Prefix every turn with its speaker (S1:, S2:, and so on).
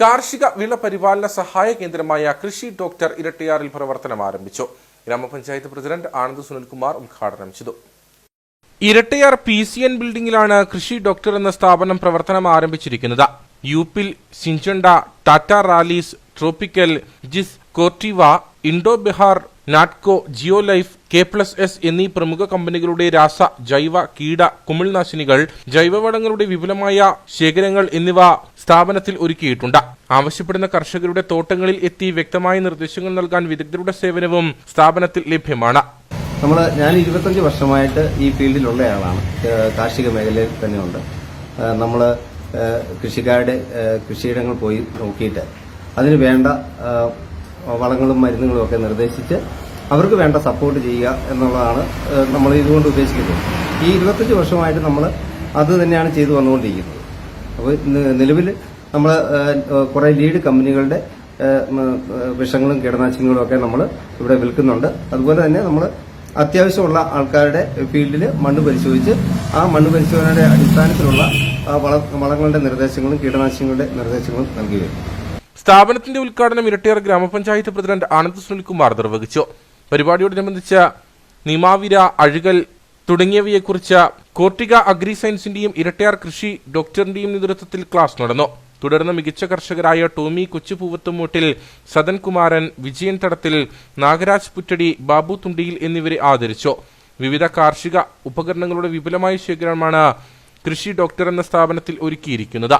S1: കാർഷിക വിള പരിപാലന സഹായ കേന്ദ്രമായ കൃഷി ഡോക്ടർ ഇരട്ടിയാറിൽ പ്രവർത്തനം ആരംഭിച്ചു. ഗ്രാമപഞ്ചായത്ത് പ്രസിഡന്റ് ആനന്ദ് സുനിൽകുമാർ ഉദ്ഘാടനം ചെയ്തു. ഇരട്ടയാർ പി സി എൻ ബിൽഡിംഗിലാണ് കൃഷി ഡോക്ടർ എന്ന സ്ഥാപനം പ്രവർത്തനം ആരംഭിച്ചിരിക്കുന്നത്. UPL Syngenta Tata Rallis Tropical ജിസ് Corteva Indo Bihar Natco Geo Life K plus S എന്നീ പ്രമുഖ കമ്പനികളുടെ രാസ ജൈവ കീട കുമിൾനാശിനികൾ ജൈവവളങ്ങളുടെ വിപുലമായ ശേഖരങ്ങൾ എന്നിവ സ്ഥാപനത്തിൽ ഒരുക്കിയിട്ടുണ്ട്. ആവശ്യപ്പെടുന്ന കർഷകരുടെ തോട്ടങ്ങളിൽ എത്തി വ്യക്തമായ നിർദ്ദേശങ്ങൾ നൽകാൻ വിദഗ്ധരുടെ സേവനവും സ്ഥാപനത്തിൽ ലഭ്യമാണ്.
S2: നമ്മൾ ഞാൻ ഇരുപത്തഞ്ച് വർഷമായിട്ട് ഈ ഫീൽഡിലുള്ള ആളാണ്. കാർഷിക മേഖലയിൽ തന്നെയുണ്ട്. നമ്മൾ കൃഷിക്കാരുടെ കൃഷിയിടങ്ങൾ പോയി നോക്കിയിട്ട് അതിന് വേണ്ട വളങ്ങളും മരുന്നുകളും ഒക്കെ നിർദ്ദേശിച്ച് അവർക്ക് വേണ്ട സപ്പോർട്ട് ചെയ്യുക എന്നുള്ളതാണ് നമ്മൾ ഇതുകൊണ്ട് ഉദ്ദേശിക്കുന്നത്. ഈ ഇരുപത്തഞ്ച് വർഷമായിട്ട് നമ്മൾ അത് തന്നെയാണ് ചെയ്തു വന്നുകൊണ്ടിരിക്കുന്നത്. അപ്പോൾ നിലവിൽ നമ്മൾ കുറേ ലീഡ് കമ്പനികളുടെ വിഷങ്ങളും കീടനാശിനികളും ഒക്കെ നമ്മൾ ഇവിടെ വിൽക്കുന്നുണ്ട്. അതുപോലെ തന്നെ നമ്മൾ അത്യാവശ്യമുള്ള ആൾക്കാരുടെ ഫീൽഡിൽ മണ്ണ് പരിശോധിച്ച് ആ മണ്ണ് പരിശോധനയുടെ അടിസ്ഥാനത്തിലുള്ള വളങ്ങളുടെ നിർദ്ദേശങ്ങളും കീടനാശിനികളുടെ നിർദ്ദേശങ്ങളും നൽകി വരും
S1: സ്ഥാപനത്തിന്റെ ഉദ്ഘാടനം ഇരട്ടിയാർ ഗ്രാമപഞ്ചായത്ത് പ്രസിഡന്റ് ആനന്ദ് സുനിൽകുമാർ നിർവഹിച്ചു. പരിപാടിയോടനുബന്ധിച്ച് നിമാവിര അഴുകൽ തുടങ്ങിയവയെക്കുറിച്ച് കോർട്ടിക അഗ്രി സയൻസിന്റെയും ഇരട്ടയാർ കൃഷി ഡോക്ടറിന്റെയും നേതൃത്വത്തിൽ ക്ലാസ് നടന്നു. തുടർന്ന് മികച്ച കർഷകരായ ടോമി കൊച്ചുപൂവത്തുമൂട്ടിൽ സദൻകുമാരൻ വിജയൻ തടത്തിൽ നാഗരാജ് പുറ്റടി ബാബു തുണ്ടിയിൽ എന്നിവരെ ആദരിച്ചു. വിവിധ കാർഷിക ഉപകരണങ്ങളുടെ വിപുലമായ ശേഖരമാണ് കൃഷി ഡോക്ടർ എന്ന സ്ഥാപനത്തിൽ ഒരുക്കിയിരിക്കുന്നത്.